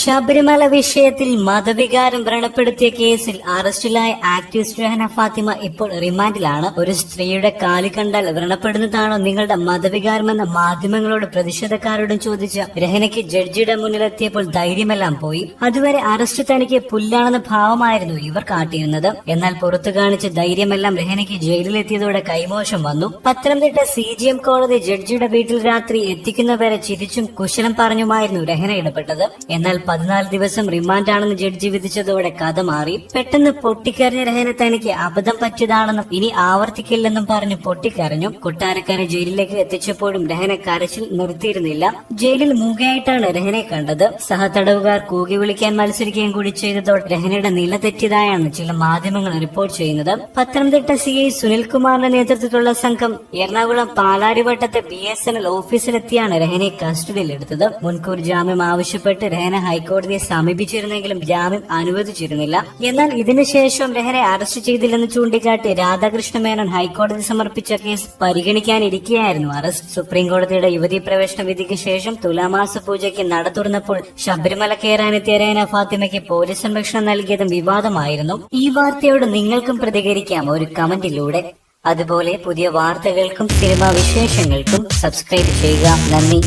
ശബരിമല വിഷയത്തിൽ മതവികാരം വ്രണപ്പെടുത്തിയ കേസിൽ അറസ്റ്റിലായ ആക്ടിവിസ്റ്റ് രഹന ഫാത്തിമ ഇപ്പോൾ റിമാൻഡിലാണ്. ഒരു സ്ത്രീയുടെ കാലി കണ്ടാൽ വ്രണപ്പെടുന്നതാണോ നിങ്ങളുടെ മതവികാരമെന്ന മാധ്യമങ്ങളോട് പ്രതിഷേധക്കാരോടും ചോദിച്ച രഹനയ്ക്ക് ജഡ്ജിയുടെ മുന്നിലെത്തിയപ്പോൾ ധൈര്യമെല്ലാം പോയി. അതുവരെ അറസ്റ്റ് തനിക്ക് പുല്ലാണെന്ന ഭാവമായിരുന്നു ഇവർ കാട്ടിയിരുന്നത്. എന്നാൽ പുറത്തു കാണിച്ച ധൈര്യമെല്ലാം രഹനയ്ക്ക് ജയിലിലെത്തിയതോടെ കൈമോശം വന്നു. പത്തനംതിട്ട സി ജി എം കോടതി ജഡ്ജിയുടെ വീട്ടിൽ രാത്രി എത്തിക്കുന്നവരെ ചിരിച്ചും കുശലം പറഞ്ഞുമായിരുന്നു രഹന ഇടപെട്ടത്. എന്നാൽ പതിനാല് ദിവസം റിമാൻഡാണെന്ന് ജഡ്ജി വിധിച്ചതോടെ കഥ മാറി. പെട്ടെന്ന് പൊട്ടിക്കരഞ്ഞ രഹന തനിക്ക് അബദ്ധം പറ്റിയതാണെന്നും ഇനി ആവർത്തിക്കില്ലെന്നും പറഞ്ഞ് പൊട്ടിക്കരഞ്ഞു. കൊട്ടാരക്കാരെ ജയിലിലേക്ക് എത്തിച്ചപ്പോഴും രഹനെ കരച്ചിൽ നിർത്തിയിരുന്നില്ല. ജയിലിൽ മൂകയായിട്ടാണ് രഹനെ കണ്ടത്. സഹതടവുകാർ കൂകി വിളിക്കാൻ മത്സരിക്കുകയും കൂടി ചെയ്തതോടെ രഹനയുടെ നില തെറ്റിയതായാണ് ചില മാധ്യമങ്ങൾ റിപ്പോർട്ട് ചെയ്യുന്നത്. പത്തനംതിട്ട സി ഐ സുനിൽകുമാറിന്റെ നേതൃത്വത്തിലുള്ള സംഘം എറണാകുളം പാലാരിവട്ടത്തെ ബി എസ് എൻ എൽ ഓഫീസിലെത്തിയാണ് രഹനെ കസ്റ്റഡിയിലെടുത്തത്. മുൻകൂർ ജാമ്യം ആവശ്യപ്പെട്ട് രഹന ഹൈക്കോടതിയെ സമീപിച്ചിരുന്നെങ്കിലും ജാമ്യം അനുവദിച്ചിരുന്നില്ല. എന്നാൽ ഇതിനുശേഷം ലഹരെ അറസ്റ്റ് ചെയ്തില്ലെന്ന് ചൂണ്ടിക്കാട്ടി രാധാകൃഷ്ണ മേനോൻ ഹൈക്കോടതി സമർപ്പിച്ച കേസ് പരിഗണിക്കാനിരിക്കെയായിരുന്നു അറസ്റ്റ്. സുപ്രീം കോടതിയുടെ യുവതി പ്രവേശന വിധിക്ക് ശേഷം തുലാമാസ പൂജയ്ക്ക് നട തുറന്നപ്പോൾ ശബരിമല കയറാനെത്തിയ രേന ഫാത്തിമയ്ക്ക് പോലീസ് സംരക്ഷണം നൽകിയതും വിവാദമായിരുന്നു. ഈ വാർത്തയോട് നിങ്ങൾക്കും പ്രതികരിക്കാം ഒരു കമന്റിലൂടെ. അതുപോലെ പുതിയ വാർത്തകൾക്കും സിനിമാ വിശേഷങ്ങൾക്കും സബ്സ്ക്രൈബ് ചെയ്യുക. നന്ദി.